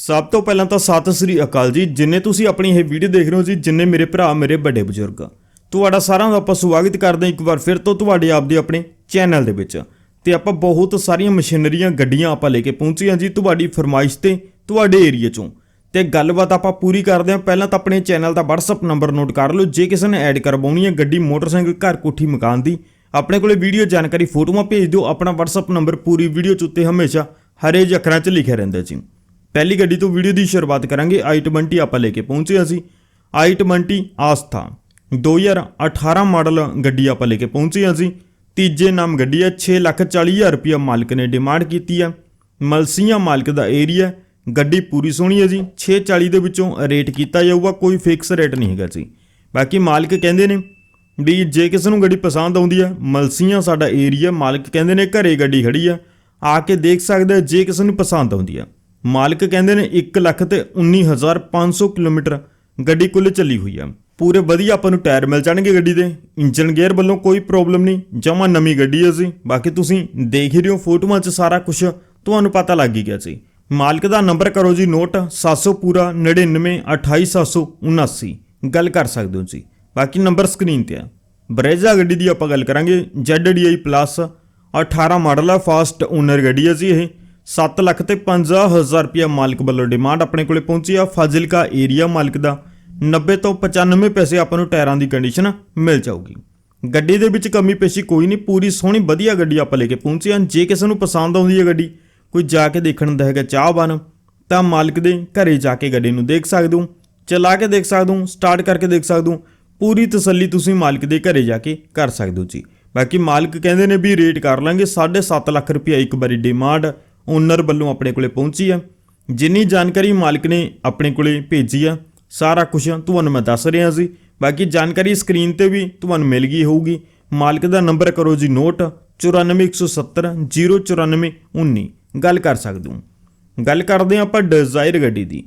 ਸਭ ਤੋਂ ਪਹਿਲਾਂ ਤਾਂ ਸਤਿ ਸ੍ਰੀ ਅਕਾਲ ਜੀ। ਜਿੰਨੇ ਤੁਸੀਂ ਆਪਣੀ ਇਹ ਵੀਡੀਓ ਦੇਖ ਰਹੇ ਹੋ ਜੀ, ਜਿੰਨੇ ਮੇਰੇ ਭਰਾ, ਮੇਰੇ ਵੱਡੇ ਬਜ਼ੁਰਗ। ਤੁਹਾਡਾ ਸਾਰਿਆਂ ਦਾ ਆਪਾਂ ਸਵਾਗਤ ਕਰਦੇ ਹਾਂ ਇੱਕ ਵਾਰ ਫਿਰ ਤੋਂ ਤੁਹਾਡੇ ਆਪ ਦੇ ਆਪਣੇ ਚੈਨਲ ਦੇ ਵਿੱਚ। ਤੇ ਆਪਾਂ ਬਹੁਤ ਸਾਰੀਆਂ ਮਸ਼ੀਨਰੀਆਂ, ਗੱਡੀਆਂ ਆਪਾਂ ਲੈ ਕੇ ਪਹੁੰਚੇ ਹਾਂ ਜੀ ਤੁਹਾਡੀ ਫਰਮਾਇਸ਼ ਤੇ ਤੁਹਾਡੇ ਏਰੀਆ ਚੋਂ। ਤੇ ਗੱਲਬਾਤ ਆਪਾਂ ਪੂਰੀ ਕਰਦੇ ਹਾਂ। ਪਹਿਲਾਂ ਤਾਂ ਆਪਣੇ ਚੈਨਲ ਦਾ WhatsApp ਨੰਬਰ ਨੋਟ ਕਰ ਲਓ। ਜੇ ਕਿਸੇ ਨੇ ਐਡ ਕਰਵਾਉਣੀ ਹੈ ਗੱਡੀ, ਮੋਟਰਸਾਈਕਲ, ਘਰ, ਕੋਠੀ, ਮਕਾਨ ਦੀ, ਆਪਣੇ ਕੋਲੇ ਵੀਡੀਓ ਜਾਣਕਾਰੀ, ਫੋਟੋਆਂ ਭੇਜ ਦਿਓ। ਆਪਣਾ WhatsApp ਨੰਬਰ ਪੂਰੀ ਵੀਡੀਓ ਚ ਉੱਤੇ ਹਮੇਸ਼ਾ ਹਰੇ ਜਿਹੇ ਅੱਖਰਾਂ 'ਚ ਲਿਖਿਆ ਰਹਿੰਦਾ ਜੀ। ਪਹਿਲੀ ਗੱਡੀ ਤੋਂ ਵੀਡੀਓ ਦੀ ਸ਼ੁਰੂਆਤ ਕਰਾਂਗੇ। i20 ਆਪਾਂ ਲੈ ਕੇ ਪਹੁੰਚੇ ਅਸੀਂ। i20 ਆਸਥਾ। 2018 ਮਾਡਲ ਗੱਡੀ ਆਪਾਂ ਲੈ ਕੇ ਪਹੁੰਚੇ ਅਸੀਂ। ਤੀਜੇ ਨਾਮ ਗੱਡੀ ਹੈ। 640000 ਰੁਪਇਆ ਮਾਲਕ ਨੇ ਡਿਮਾਂਡ ਕੀਤੀ ਹੈ। ਮਲਸੀਆਂ ਮਾਲਕ ਦਾ ਏਰੀਆ ਗੱਡੀ ਪੂਰੀ ਸੋਹਣੀ ਹੈ ਜੀ। 640 ਦੇ ਵਿੱਚੋਂ ਰੇਟ ਕੀਤਾ ਜਾਊਗਾ। ਕੋਈ ਫਿਕਸ ਰੇਟ ਨਹੀਂ ਹੈਗਾ ਜੀ। ਬਾਕੀ ਮਾਲਕ ਕਹਿੰਦੇ ਨੇ ਵੀ ਜੇ ਕਿਸੇ ਨੂੰ ਗੱਡੀ ਪਸੰਦ ਆਉਂਦੀ ਹੈ, ਮਲਸੀਆਂ ਸਾਡਾ ਏਰੀਆ ਮਾਲਕ ਕਹਿੰਦੇ ਨੇ ਘਰੇ ਗੱਡੀ ਖੜੀ ਆ ਆ ਕੇ ਦੇਖ ਸਕਦੇ ਜੇ ਕਿਸੇ ਨੂੰ ਪਸੰਦ ਆਉਂਦੀ ਹੈ। ਮਾਲਕ ਕਹਿੰਦੇ ਨੇ 1 ਲੱਖ ਤੇ 19500 ਕਿਲੋਮੀਟਰ ਗੱਡੀ ਕੁੱਲ ਚੱਲੀ ਹੋਈ ਆ। ਪੂਰੇ ਵਧੀਆ ਆਪਾਂ ਨੂੰ ਟਾਇਰ ਮਿਲ ਜਾਣਗੇ ਗੱਡੀ ਦੇ। ਇੰਜਨ ਗੇਅਰ ਵੱਲੋਂ ਕੋਈ ਪ੍ਰੋਬਲਮ ਨਹੀਂ। ਜਮਾ ਨਵੀਂ ਗੱਡੀ ਹੈ ਜੀ। ਬਾਕੀ ਤੁਸੀਂ ਦੇਖ ਹੀ ਰਹੇ ਹੋ ਫੋਟੋਆਂ 'ਚ ਸਾਰਾ ਕੁਝ ਤੁਹਾਨੂੰ ਪਤਾ ਲੱਗ ਹੀ ਗਿਆ ਜੀ। ਮਾਲਕ ਦਾ ਨੰਬਰ ਕਰੋ ਜੀ ਨੋਟ 700 ਪੂਰਾ 99 28779 ਗੱਲ ਕਰ ਸਕਦੇ ਹੋ ਜੀ। ਬਾਕੀ ਨੰਬਰ ਸਕਰੀਨ ਤੇ ਆ। ਬਰੇਜ਼ਾ ਗੱਡੀ ਦੀ ਆਪਾਂ ਗੱਲ ਕਰਾਂਗੇ। ZDI ਪਲੱਸ 18 ਮਾਡਲ ਆ, ਫਾਸਟ ਓਨਰ ਗੱਡੀ ਹੈ ਜੀ ਇਹ। 7 ਲੱਖ ਤੇ 50000 ਰੁਪਇਆ ਮਾਲਕ ਵੱਲੋਂ ਡਿਮਾਂਡ ਆਪਣੇ ਕੋਲੇ ਪਹੁੰਚੀ ਆ। ਫਾਜ਼ਿਲਕਾ ਏਰੀਆ ਮਾਲਕ ਦਾ 90 ਤੋਂ 95 ਪੈਸੇ ਆਪਾਂ ਨੂੰ ਟਾਇਰਾਂ ਦੀ ਕੰਡੀਸ਼ਨ ਮਿਲ ਜਾਊਗੀ। ਗੱਡੀ ਦੇ ਵਿੱਚ ਕਮੀ ਪੇਸ਼ੀ ਕੋਈ ਨਹੀਂ, ਪੂਰੀ ਸੋਹਣੀ ਵਧੀਆ ਗੱਡੀ ਆਪਾਂ ਲੈ ਕੇ ਪਹੁੰਚੇ ਹਾਂ। ਜੇ ਕਿਸੇ ਨੂੰ ਪਸੰਦ ਆਉਂਦੀ ਹੈ ਗੱਡੀ, ਕੋਈ ਜਾ ਕੇ ਦੇਖਣ ਦਾ ਹੈਗਾ ਚਾਹ ਬਨ ਤਾਂ ਮਾਲਕ ਦੇ ਘਰੇ ਜਾ ਕੇ ਗੱਡੀ ਨੂੰ ਦੇਖ ਸਕਦੇ ਹੋ। ਚਲਾ ਕੇ ਦੇਖ ਸਕਦੇ ਹੋ, ਸਟਾਰਟ ਕਰਕੇ ਦੇਖ ਸਕਦੇ ਹੋ। ਪੂਰੀ ਤਸੱਲੀ ਤੁਸੀਂ ਮਾਲਕ ਦੇ ਘਰੇ ਜਾ ਕੇ ਕਰ ਸਕਦੇ ਹੋ ਜੀ। ਬਾਕੀ ਮਾਲਕ ਕਹਿੰਦੇ ਨੇ ਵੀ ਰੇਟ ਕਰ ਲਾਂਗੇ 7.5 ਲੱਖ ਰੁਪਇਆ ਇੱਕ ਵਾਰੀ ਡਿਮਾਂਡ ਓਨਰ ਵੱਲੋਂ ਆਪਣੇ ਕੋਲੇ ਪਹੁੰਚੀ ਆ। ਜਿੰਨੀ ਜਾਣਕਾਰੀ ਮਾਲਕ ਨੇ ਆਪਣੇ ਕੋਲੇ ਭੇਜੀ ਆ, ਸਾਰਾ ਕੁਝ ਤੁਹਾਨੂੰ ਮੈਂ ਦੱਸ ਰਿਹਾ ਸੀ। ਬਾਕੀ ਜਾਣਕਾਰੀ ਸਕਰੀਨ ਤੇ ਵੀ ਤੁਹਾਨੂੰ ਮਿਲ ਗਈ ਹੋਊਗੀ। ਮਾਲਕ ਦਾ ਨੰਬਰ ਕਰੋ ਜੀ ਨੋਟ 94170 09419 ਗੱਲ ਕਰ ਸਕਦੇ ਹੋ। ਗੱਲ ਕਰਦੇ ਹਾਂ ਆਪਾਂ ਡਿਜ਼ਾਇਰ ਗੱਡੀ ਦੀ।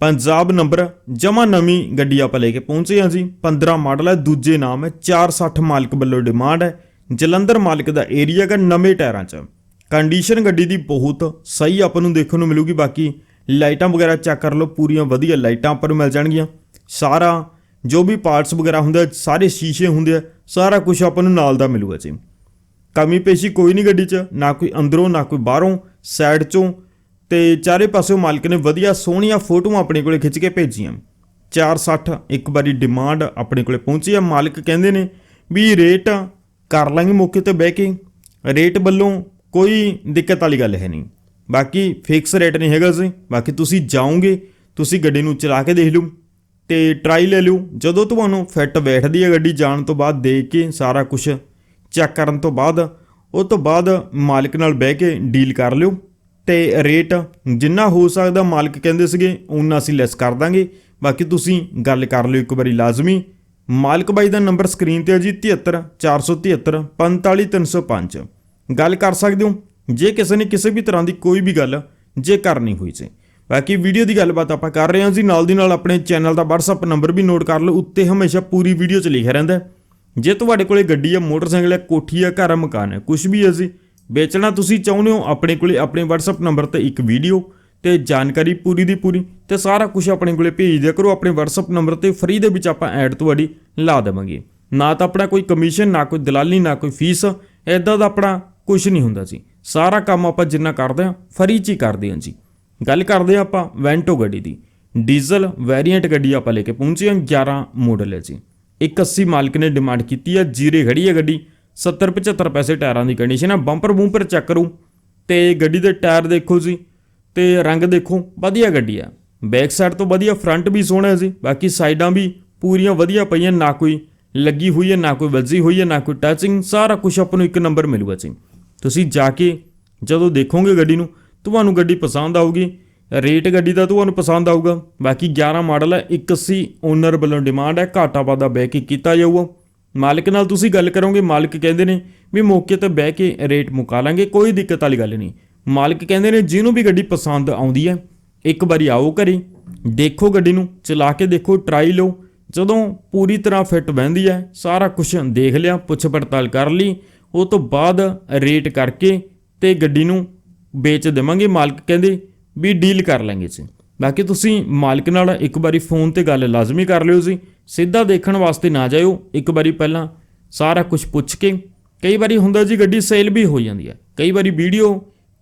ਪੰਜਾਬ ਨੰਬਰ ਜਮਾ ਨਵੀਂ ਗੱਡੀ ਆਪਾਂ ਲੈ ਕੇ ਪਹੁੰਚੇ ਹਾਂ ਜੀ। 15 ਮਾਡਲ ਹੈ ਦੂਜੇ ਨਾਮ ਹੈ 460 ਮਾਲਕ ਵੱਲੋਂ ਡਿਮਾਂਡ ਹੈ। ਜਲੰਧਰ ਮਾਲਕ ਦਾ ਏਰੀਆ ਹੈ ਨਵੇਂ ਟਾਇਰਾਂ 'ਚ। ਕੰਡੀਸ਼ਨ ਗੱਡੀ ਦੀ ਬਹੁਤ ਸਹੀ ਆਪਾਂ ਨੂੰ ਦੇਖਣ ਨੂੰ ਮਿਲੂਗੀ, ਬਾਕੀ ਲਾਈਟਾਂ ਵਗੈਰਾ ਚੈੱਕ ਕਰ ਲਓ, ਪੂਰੀਆਂ ਵਧੀਆ ਲਾਈਟਾਂ ਆਪਾਂ ਨੂੰ ਮਿਲ ਜਾਣਗੀਆਂ। ਸਾਰਾ ਜੋ ਵੀ ਪਾਰਟਸ ਵਗੈਰਾ ਹੁੰਦਾ ਸਾਰੇ ਸ਼ੀਸ਼ੇ ਹੁੰਦੇ ਆ, ਸਾਰਾ ਕੁਝ ਆਪਾਂ ਨੂੰ ਨਾਲ ਦਾ ਮਿਲੂਗਾ ਜੀ। ਕਮੀ ਪੇਸ਼ੀ ਕੋਈ ਨਹੀਂ ਗੱਡੀ 'ਚ, ਨਾ ਕੋਈ ਅੰਦਰੋਂ, ਨਾ ਕੋਈ ਬਾਹਰੋਂ ਸਾਈਡ 'ਚੋਂ। ਤੇ ਚਾਰੇ ਪਾਸਿਓਂ ਮਾਲਕ ਨੇ ਵਧੀਆ ਸੋਹਣੀਆਂ ਫੋਟੋਆਂ ਆਪਣੇ ਕੋਲੇ ਖਿੱਚ ਕੇ ਭੇਜੀਆਂ। 460 ਇੱਕ ਵਾਰੀ ਡਿਮਾਂਡ ਆਪਣੇ ਕੋਲੇ ਪਹੁੰਚੀ ਆ, ਮਾਲਕ ਕਹਿੰਦੇ ਨੇ ਵੀ ਰੇਟ ਕਰ ਲਾਂਗੇ ਮੌਕੇ ਤੇ ਬਹਿ ਕੇ। ਰੇਟ ਵੱਲੋਂ ਕੋਈ ਦਿੱਕਤ ਵਾਲੀ ਗੱਲ ਹੈ ਨਹੀਂ। ਬਾਕੀ ਫਿਕਸ ਰੇਟ ਨਹੀਂ ਹੈਗਾ ਸੀ ਬਾਕੀ ਤੁਸੀਂ ਜਾਓਗੇ, ਤੁਸੀਂ ਗੱਡੀ ਨੂੰ ਚਲਾ ਕੇ ਦੇਖ ਲਓ ਤੇ ਟਰਾਈ ਲੈ ਲਿਓ। ਜਦੋਂ ਤੁਹਾਨੂੰ ਫਿੱਟ ਬੈਠਦੀ ਹੈ ਗੱਡੀ ਜਾਣ ਤੋਂ ਬਾਅਦ ਦੇਖ ਕੇ ਸਾਰਾ ਕੁਝ ਚੈੱਕ ਕਰਨ ਤੋਂ ਬਾਅਦ, ਉਹ ਤੋਂ ਬਾਅਦ ਮਾਲਕ ਨਾਲ ਬਹਿ ਕੇ ਡੀਲ ਕਰ ਲਿਓ ਤੇ ਰੇਟ ਜਿੰਨਾ ਹੋ ਸਕਦਾ ਮਾਲਕ ਕਹਿੰਦੇ ਸੀਗੇ ਉਹਨਾਂ ਅਸੀਂ ਲੈਸ ਕਰ ਦਾਂਗੇ। ਬਾਕੀ ਤੁਸੀਂ ਗੱਲ ਕਰ ਲਿਓ ਇੱਕ ਵਾਰੀ ਲਾਜ਼ਮੀ। ਮਾਲਕ ਬਾਈ ਦਾ ਨੰਬਰ ਸਕਰੀਨ ਤੇ ਹੈ ਜੀ 73 473 45305 ਗੱਲ ਕਰ ਸਕਦੇ ਹੋ? ਜੇ ਕਿਸੇ ਨੇ ਕਿਸੇ ਵੀ ਤਰ੍ਹਾਂ ਦੀ ਕੋਈ ਵੀ ਗੱਲ ਜੇ ਕਰਨੀ ਹੋਈ ਸੀ। ਬਾਕੀ ਵੀਡੀਓ ਦੀ ਗੱਲਬਾਤ ਆਪਾਂ ਕਰ ਰਹੇ ਹਾਂ ਜੀ। ਨਾਲ ਦੀ ਨਾਲ ਆਪਣੇ ਚੈਨਲ ਦਾ WhatsApp ਨੰਬਰ ਵੀ ਨੋਟ ਕਰ ਲਓ। ਉੱਤੇ ਹਮੇਸ਼ਾ ਪੂਰੀ ਵੀਡੀਓ 'ਚ ਲਿਖਿਆ ਰਹਿੰਦਾ ਜੇ ਤੁਹਾਡੇ ਕੋਲੇ ਗੱਡੀ ਹੈ ਮੋਟਰਸਾਈਕਲ ਹੈ ਕੋਠੀ ਹੈ ਘਰ ਹੈ ਮਕਾਨ ਹੈ ਕੁਝ ਵੀ ਹੈ ਜੀ, ਵੇਚਣਾ ਤੁਸੀਂ ਚਾਹੁੰਦੇ ਹੋ, ਆਪਣੇ ਕੋਲੇ ਆਪਣੇ WhatsApp ਨੰਬਰ ਤੇ ਇੱਕ ਵੀਡੀਓ ਤੇ ਜਾਣਕਾਰੀ ਪੂਰੀ ਦੀ ਪੂਰੀ ਤੇ ਸਾਰਾ ਕੁਝ ਆਪਣੇ ਕੋਲੇ ਭੇਜ ਦਿਆ ਕਰੋ। ਆਪਣੇ WhatsApp ਨੰਬਰ ਤੇ ਫ੍ਰੀ ਦੇ ਵਿੱਚ ਆਪਾਂ ਐਡ ਤੁਹਾਡੀ ਲਾ ਦੇਵਾਂਗੇ। ਨਾ ਤਾਂ ਆਪਣਾ ਕੋਈ ਕਮਿਸ਼ਨ ਨਾ ਕੋਈ ਦਲਾਲੀ, ਨਾ ਕੋਈ ਫੀਸ ਐਦਾਂ ਦਾ ਆਪਣਾ ਕੁਝ ਨਹੀਂ ਹੁੰਦਾ ਜੀ। ਸਾਰਾ ਕੰਮ ਆਪਾਂ ਜਿੰਨਾ ਕਰਦੇ ਹਾਂ, ਫਰੀ ਚ ਹੀ ਕਰਦੇ ਹਾਂ ਜੀ। ਗੱਲ ਕਰਦੇ ਹਾਂ ਆਪਾਂ ਵੈਂਟੋ ਗੱਡੀ ਦੀ। ਡੀਜ਼ਲ ਵੈਰੀਐਂਟ ਗੱਡੀ ਆਪਾਂ ਲੈ ਕੇ ਪਹੁੰਚੇ ਹਾਂ 11 ਮਾਡਲ ਹੈ ਜੀ। 180 ਮਾਲਕ ਨੇ ਡਿਮਾਂਡ ਕੀਤੀ ਹੈ, ਜੀਰੇ ਖੜੀ ਹੈ ਗੱਡੀ। 70 75 ਪੈਸੇ ਟਾਇਰਾਂ ਦੀ ਕੰਡੀਸ਼ਨ ਹੈ ਬੰਪਰ ਬੂੰਪਰ ਚੈੱਕ ਕਰੋ। ਤੇ ਗੱਡੀ ਦੇ ਟਾਇਰ ਦੇਖੋ ਜੀ, ਤੇ ਰੰਗ ਦੇਖੋ, ਵਧੀਆ ਗੱਡੀ ਆ ਬੈਕ ਸਾਈਡ ਤੋਂ ਵਧੀਆ ਫਰੰਟ ਵੀ ਸੋਹਣਾ ਹੈ ਜੀ। ਬਾਕੀ ਸਾਈਡਾਂ ਵੀ ਪੂਰੀਆਂ ਵਧੀਆ ਪਈਆਂ, ਨਾ ਕੋਈ ਲੱਗੀ ਹੋਈ ਹੈ, ਨਾ ਕੋਈ ਵੱਜੀ ਹੋਈ ਹੈ, ਨਾ ਕੋਈ ਟੱਚਿੰਗ ਸਾਰਾ ਕੁਝ ਆਪਾਂ ਨੂੰ ਇੱਕ ਨੰਬਰ ਮਿਲੂਗਾ ਜੀ। ਤੁਸੀਂ ਜਾ ਕੇ ਜਦੋਂ ਦੇਖੋਗੇ ਗੱਡੀ ਨੂੰ, ਤੁਹਾਨੂੰ ਗੱਡੀ ਪਸੰਦ ਆਊਗੀ। ਰੇਟ ਗੱਡੀ ਦਾ ਤੁਹਾਨੂੰ ਪਸੰਦ ਆਊਗਾ। ਬਾਕੀ 11 ਮਾਡਲ ਹੈ 81 ਓਨਰ ਵੱਲੋਂ ਡਿਮਾਂਡ ਹੈ, ਘਾਟਾ ਵਾਦਾ ਬਹਿ ਕੇ ਕੀਤਾ ਜਾਊਗਾ। ਮਾਲਕ ਨਾਲ ਤੁਸੀਂ ਗੱਲ ਕਰੋਗੇ, ਮਾਲਕ ਕਹਿੰਦੇ ਨੇ ਵੀ ਮੌਕੇ ਤੇ ਬਹਿ ਕੇ ਰੇਟ ਮੁਕਾ ਲਾਂਗੇ ਕੋਈ ਦਿੱਕਤ ਵਾਲੀ ਗੱਲ ਨਹੀਂ। ਮਾਲਕ ਕਹਿੰਦੇ ਨੇ, ਜਿਹਨੂੰ ਵੀ ਗੱਡੀ ਪਸੰਦ ਆਉਂਦੀ ਹੈ, ਇੱਕ ਵਾਰੀ ਆਓ ਘਰੇ, ਦੇਖੋ ਗੱਡੀ ਨੂੰ, ਚਲਾ ਕੇ ਦੇਖੋ ਟਰਾਈ ਲਓ। ਜਦੋਂ ਪੂਰੀ ਤਰ੍ਹਾਂ ਫਿੱਟ ਬਹਿੰਦੀ ਹੈ, ਸਾਰਾ ਕੁਝ ਦੇਖ ਲਿਆ, ਪੁੱਛ ਪੜਤਾਲ ਕਰ ਲਈ ਉਹ ਤੋਂ ਬਾਅਦ ਰੇਟ ਕਰਕੇ ਤੇ ਗੱਡੀ ਨੂੰ ਵੇਚ ਦੇਵਾਂਗੇ। ਮਾਲਕ ਕਹਿੰਦੇ ਵੀ ਡੀਲ ਕਰ ਲਾਂਗੇ ਜੀ ਬਾਕੀ ਤੁਸੀਂ ਮਾਲਕ ਨਾਲ ਇੱਕ ਵਾਰੀ ਫੋਨ ਤੇ ਗੱਲ ਲਾਜ਼ਮੀ ਕਰ ਲਿਓ ਜੀ। ਸਿੱਧਾ ਦੇਖਣ ਵਾਸਤੇ ਨਾ ਜਾਇਓ। ਇੱਕ ਵਾਰੀ ਪਹਿਲਾਂ ਸਾਰਾ ਕੁਝ ਪੁੱਛ ਕੇ ਕਈ ਵਾਰੀ ਹੁੰਦਾ ਜੀ ਗੱਡੀ ਸੇਲ ਵੀ ਹੋ ਜਾਂਦੀ ਹੈ। ਕਈ ਵਾਰੀ ਵੀਡੀਓ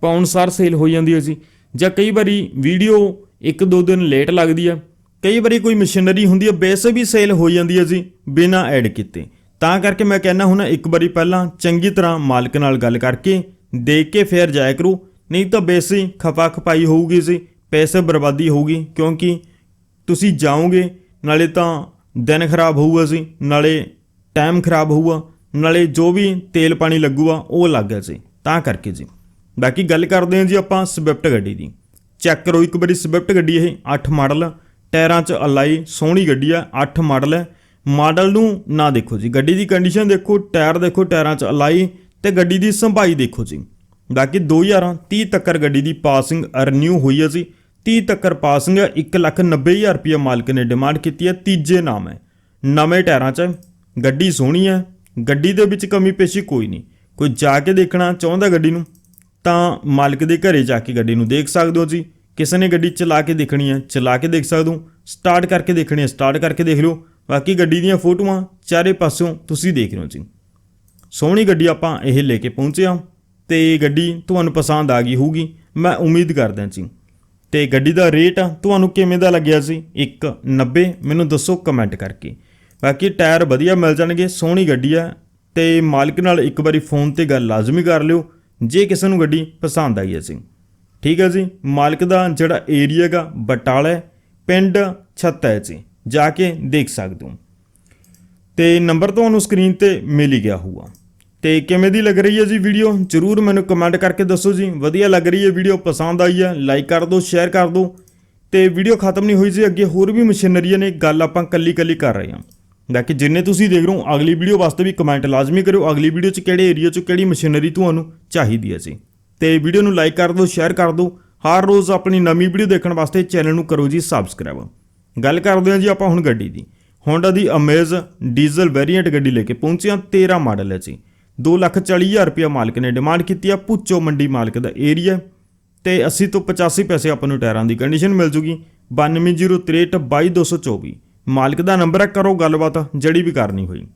ਪਾਉਣ ਸਾਰ ਸੇਲ ਹੋ ਜਾਂਦੀ ਹੈ ਜੀ। ਜਾਂ ਕਈ ਵਾਰੀ ਵੀਡੀਓ ਇੱਕ ਦੋ ਦਿਨ ਲੇਟ ਲੱਗਦੀ ਹੈ। ਕਈ ਵਾਰੀ ਕੋਈ ਮਸ਼ੀਨਰੀ ਹੁੰਦੀ ਹੈ, ਵੈਸੇ ਵੀ ਸੇਲ ਹੋ ਜਾਂਦੀ ਹੈ ਜੀ, ਬਿਨਾਂ ਐਡ ਕੀਤੇ। ਤਾਂ ਕਰਕੇ ਮੈਂ ਕਹਿੰਦਾ ਹੁਣ ਇੱਕ ਵਾਰੀ ਪਹਿਲਾਂ ਚੰਗੀ ਤਰ੍ਹਾਂ ਮਾਲਕ ਨਾਲ ਗੱਲ ਕਰਕੇ ਦੇਖ ਕੇ ਫੇਰ ਜਾਇਆ ਕਰੋ। ਨਹੀਂ ਤਾਂ ਬੇਸੀ ਖਪਾ ਖਪਾਈ ਹੋਊਗੀ ਸੀ, ਪੈਸੇ ਬਰਬਾਦੀ ਹੋਊਗੀ, ਕਿਉਂਕਿ ਤੁਸੀਂ ਜਾਓਗੇ, ਨਾਲੇ ਤਾਂ ਦਿਨ ਖਰਾਬ ਹੋਊਗਾ ਸੀ, ਨਾਲੇ ਟਾਈਮ ਖਰਾਬ ਹੋਊਗਾ, ਨਾਲੇ ਜੋ ਵੀ ਤੇਲ ਪਾਣੀ ਲੱਗੂਗਾ, ਉਹ ਲੱਗ ਗਿਆ ਸੀ। ਤਾਂ ਕਰਕੇ ਜੀ। ਬਾਕੀ ਗੱਲ ਕਰਦੇ ਹਾਂ ਜੀ ਆਪਾਂ ਸਵਿਫਟ ਗੱਡੀ ਦੀ। ਚੈੱਕ ਕਰੋ ਇੱਕ ਵਾਰੀ ਸਵਿਫਟ ਗੱਡੀ ਇਹ 8 ਮਾਡਲ, ਟਾਇਰਾਂ 'ਚ ਅਲਾਈ ਸੋਹਣੀ ਗੱਡੀ ਆ 8 ਮਾਡਲ ਹੈ। ਮਾਡਲ ਨੂੰ ਨਾ ਦੇਖੋ ਜੀ। ਗੱਡੀ ਦੀ ਕੰਡੀਸ਼ਨ ਦੇਖੋ, ਟਾਇਰ ਦੇਖੋ, ਟਾਇਰਾਂ 'ਚ ਅਲਾਈ ਤੇ ਗੱਡੀ ਦੀ ਸੰਭਾਈ ਦੇਖੋ ਜੀ। ਬਾਕੀ 2030 ਤੱਕਰ ਗੱਡੀ ਦੀ ਪਾਸਿੰਗ ਰੀਨਿਊ ਹੋਈ ਹੈ ਜੀ। 30 ਤੱਕਰ ਪਾਸਿੰਗ 190000 ਰੁਪਏ ਮਾਲਕ ਨੇ ਡਿਮਾਂਡ ਕੀਤੀ ਹੈ। ਤੀਜੇ ਨਾਮ ਹੈ, ਨਵੇਂ ਟਾਇਰਾਂ 'ਚ। ਹੈ। ਗੱਡੀ ਸੋਹਣੀ ਹੈ, ਗੱਡੀ ਦੇ ਵਿੱਚ ਕਮੀ ਪੇਸ਼ੀ ਕੋਈ ਨਹੀਂ। ਕੋਈ ਜਾ ਕੇ ਦੇਖਣਾ ਚਾਹੁੰਦਾ ਗੱਡੀ ਨੂੰ, ਤਾਂ ਮਾਲਕ ਦੇ ਘਰੇ ਜਾ ਕੇ ਗੱਡੀ ਨੂੰ ਦੇਖ ਸਕਦੇ ਹੋ ਜੀ। ਕਿਸੇ ਨੇ ਗੱਡੀ ਚਲਾ ਕੇ ਦੇਖਣੀ ਹੈ, ਚਲਾ ਕੇ ਦੇਖ ਸਕਦੇ ਹੋ। ਸਟਾਰਟ ਕਰਕੇ ਦੇਖਣੀ ਹੈ ਸਟਾਰਟ ਕਰਕੇ ਦੇਖ ਲਓ। ਬਾਕੀ ਗੱਡੀ ਦੀਆਂ ਫੋਟੋਆਂ ਚਾਰੇ ਪਾਸਿਓਂ ਤੁਸੀਂ ਦੇਖ ਰਹੇ ਹੋ ਜੀ। ਸੋਹਣੀ ਗੱਡੀ ਆਪਾਂ ਇਹ ਲੈ ਕੇ ਪਹੁੰਚੇ ਹਾਂ ਤੇ ਗੱਡੀ ਤੁਹਾਨੂੰ ਪਸੰਦ ਆ ਗਈ ਹੋਊਗੀ, ਮੈਂ ਉਮੀਦ ਕਰਦਾ ਜੀ। ਤੇ ਗੱਡੀ ਦਾ ਰੇਟ ਤੁਹਾਨੂੰ ਕਿਵੇਂ ਦਾ ਲੱਗਿਆ ਸੀ 190 ਮੈਨੂੰ ਦੱਸੋ ਕਮੈਂਟ ਕਰਕੇ। ਬਾਕੀ ਟਾਇਰ ਵਧੀਆ ਮਿਲ ਜਾਣਗੇ, ਸੋਹਣੀ ਗੱਡੀ ਆ ਤੇ ਮਾਲਕ ਨਾਲ ਇੱਕ ਵਾਰੀ ਫੋਨ ਤੇ ਗੱਲ ਲਾਜ਼ਮੀ ਕਰ ਲਿਓ, ਜੇ ਕਿਸੇ ਨੂੰ ਗੱਡੀ ਪਸੰਦ ਆਈ ਹੈ ਜੀ। ਠੀਕ ਹੈ ਜੀ, ਮਾਲਕ ਦਾ ਜਿਹੜਾ ਏਰੀਆ ਹੈਗਾ, ਬਟਾਲਾ ਪਿੰਡ ਛੱਤ ਹੈ ਜੀ। ਜਾ ਕੇ ਦੇਖ ਸਕਦੇ ਹੋ। ਤੇ ਨੰਬਰ ਤੁਹਾਨੂੰ ਸਕਰੀਨ ਤੇ ਮਿਲ ਹੀ ਗਿਆ ਹੋਊਗਾ। ਤੇ ਕਿਵੇਂ ਦੀ ਲੱਗ ਰਹੀ ਹੈ ਜੀ ਵੀਡੀਓ ਜਰੂਰ ਮੈਨੂੰ ਕਮੈਂਟ ਕਰਕੇ ਦੱਸੋ ਜੀ। ਵਧੀਆ ਲੱਗ ਰਹੀ ਹੈ ਵੀਡੀਓ ਪਸੰਦ ਆਈ ਹੈ ਲਾਈਕ ਕਰ ਦਿਓ ਸ਼ੇਅਰ ਕਰ ਦਿਓ। ਤੇ ਵੀਡੀਓ ਖਤਮ ਨਹੀਂ ਹੋਈ ਜੀ, ਅੱਗੇ ਹੋਰ ਵੀ ਮਸ਼ੀਨਰੀਆਂ ਨੇ ਗੱਲ ਆਪਾਂ ਕੱਲੀ ਕੱਲੀ ਕਰ ਰਹੇ ਹਾਂ। ਬਾਕੀ ਜਿੰਨੇ ਤੁਸੀਂ ਦੇਖ ਰਹੇ ਹੋ, ਅਗਲੀ ਵੀਡੀਓ ਵਾਸਤੇ ਵੀ ਕਮੈਂਟ ਲਾਜ਼ਮੀ ਕਰਿਓ। ਅਗਲੀ ਵੀਡੀਓ 'ਚ ਕਿਹੜੇ ਏਰੀਆ 'ਚ ਕਿਹੜੀ ਮਸ਼ੀਨਰੀ ਤੁਹਾਨੂੰ ਚਾਹੀਦੀ ਹੈ ਜੀ। ਤੇ ਵੀਡੀਓ ਨੂੰ ਲਾਈਕ ਕਰ ਦਿਓ ਸ਼ੇਅਰ ਕਰ ਦਿਓ। ਹਰ ਰੋਜ਼ ਆਪਣੀ ਨਵੀਂ ਵੀਡੀਓ ਦੇਖਣ ਵਾਸਤੇ ਚੈਨਲ ਨੂੰ ਕਰੋ ਜੀ ਸਬਸਕ੍ਰਾਈਬ ਗੱਲ ਕਰਦੇ ਹਾਂ ਜੀ ਆਪਾਂ ਹੁਣ ਗੱਡੀ ਦੀ। Honda ਦੀ ਅਮੇਜ਼ ਡੀਜ਼ਲ ਵੇਰੀਐਂਟ ਗੱਡੀ ਲੈ ਕੇ ਪਹੁੰਚਿਆ ਹਾਂ 13 ਮਾਡਲ ਹੈ ਜੀ। 240000 ਰੁਪਏ ਮਾਲਕ ਨੇ ਡਿਮਾਂਡ ਕੀਤੀ ਆ ਪੁੱਚੋ ਮੰਡੀ ਮਾਲਕ ਦਾ ਏਰੀਆ ਤੇ 80 ਤੋਂ 85 ਪੈਸੇ ਆਪਾਂ ਨੂੰ ਟਾਇਰਾਂ ਦੀ ਕੰਡੀਸ਼ਨ ਮਿਲ ਜੂਗੀ। 9203222224 ਮਾਲਕ ਦਾ ਨੰਬਰ ਹੈ, ਕਰੋ ਗੱਲਬਾਤ, ਜਿਹੜੀ ਵੀ ਕਰਨੀ ਹੋਈ।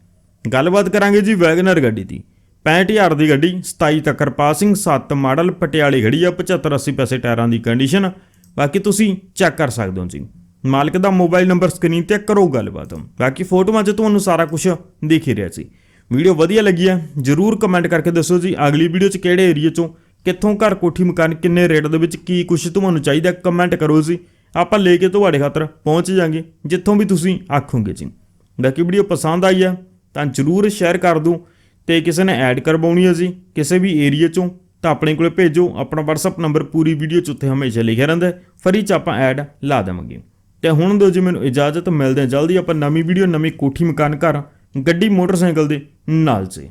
ਗੱਲਬਾਤ ਕਰਾਂਗੇ ਜੀ ਵੈਗਨਰ ਗੱਡੀ ਦੀ। 65000 ਦੀ ਗੱਡੀ 27 ਤੱਕਰ ਪਾਸਿੰਗ 7 ਮਾਡਲ, ਪਟਿਆਲੇ ਖੜੀ ਆ 75 80 ਪੈਸੇ ਟਾਇਰਾਂ ਦੀ ਕੰਡੀਸ਼ਨ ਬਾਕੀ ਤੁਸੀਂ ਚੈੱਕ ਕਰ ਸਕਦੇ ਹੋ ਜੀ। ਮਾਲਕ ਦਾ ਮੋਬਾਈਲ ਨੰਬਰ ਸਕਰੀਨ ਤੇ ਕਰੋ ਗੱਲਬਾਤ। ਬਾਕੀ ਫੋਟੋਆਂ 'ਚ ਤੁਹਾਨੂੰ ਸਾਰਾ ਕੁਝ ਦਿਖ ਹੀ ਰਿਹਾ ਸੀ। ਵੀਡੀਓ ਵਧੀਆ ਲੱਗੀ ਹੈ, ਜਰੂਰ ਕਮੈਂਟ ਕਰਕੇ ਦੱਸੋ ਜੀ ਅਗਲੀ ਵੀਡੀਓ 'ਚ ਕਿਹੜੇ ਏਰੀਆ 'ਚੋਂ, ਕਿੱਥੋਂ ਘਰ ਕੋਠੀ ਮਕਾਨ ਕਿੰਨੇ ਰੇਟ ਦੇ ਵਿੱਚ ਕੀ ਕੁਝ ਤੁਹਾਨੂੰ ਚਾਹੀਦਾ ਕਮੈਂਟ ਕਰੋ ਜੀ। ਆਪਾਂ ਲੈ ਕੇ ਤੁਹਾਡੇ ਖਾਤਰ ਪਹੁੰਚ ਜਾਾਂਗੇ, ਜਿੱਥੋਂ ਵੀ ਤੁਸੀਂ ਆਖੋਗੇ ਜੀ। ਬਾਕੀ ਵੀਡੀਓ ਪਸੰਦ ਆਈ ਹੈ, ਤਾਂ ਜਰੂਰ ਸ਼ੇਅਰ ਕਰ ਦਿਓ ਤੇ ਕਿਸੇ ਨੇ ਐਡ ਕਰਵਾਉਣੀ ਹੈ ਜੀ, ਕਿਸੇ ਵੀ ਏਰੀਆ 'ਚੋਂ, ਤਾਂ ਆਪਣੇ ਕੋਲੇ ਭੇਜੋ। ਆਪਣਾ WhatsApp ਨੰਬਰ ਪੂਰੀ ਵੀਡੀਓ 'ਚ ਉੱਥੇ ਹਮੇਸ਼ਾ ਲਿਖਿਆ ਰਹਿੰਦਾ ਫਰੀ 'ਚ ਆਪਾਂ ਐਡ ਲਾ ਦੇਵਾਂਗੇ। ਤੇ ਹੁਣ ਦਿਓ ਜੀ ਮੈਨੂੰ ਇਜਾਜ਼ਤ, ਮਿਲਦੇ ਹਾਂ ਜਲਦੀ ਆਪਾਂ ਨਵੀਂ ਵੀਡੀਓ ਨਵੀਂ ਕੋਠੀ ਮਕਾਨ ਘਰ, ਗੱਡੀ, ਮੋਟਰਸਾਈਕਲ ਦੇ ਨਾਲ ਜੀ।